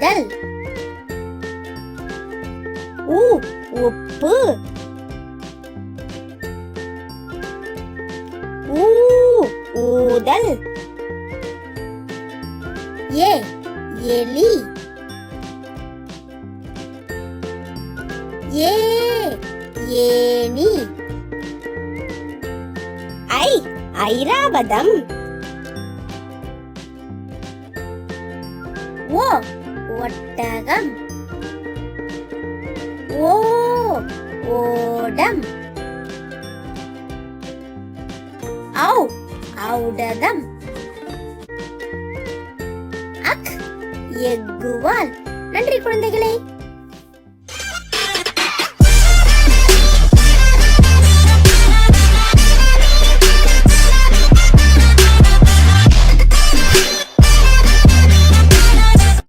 செய்தல். உ உப்பு ஊ ஊதல். ஏ எலி. ஏ ஏனி ஐ ஐராவதம். ஓ ஒட்டகம் ஓ ஓடம். ஔ ஔடதம். அக் எக்குவால் நன்றி குழந்தைகளே.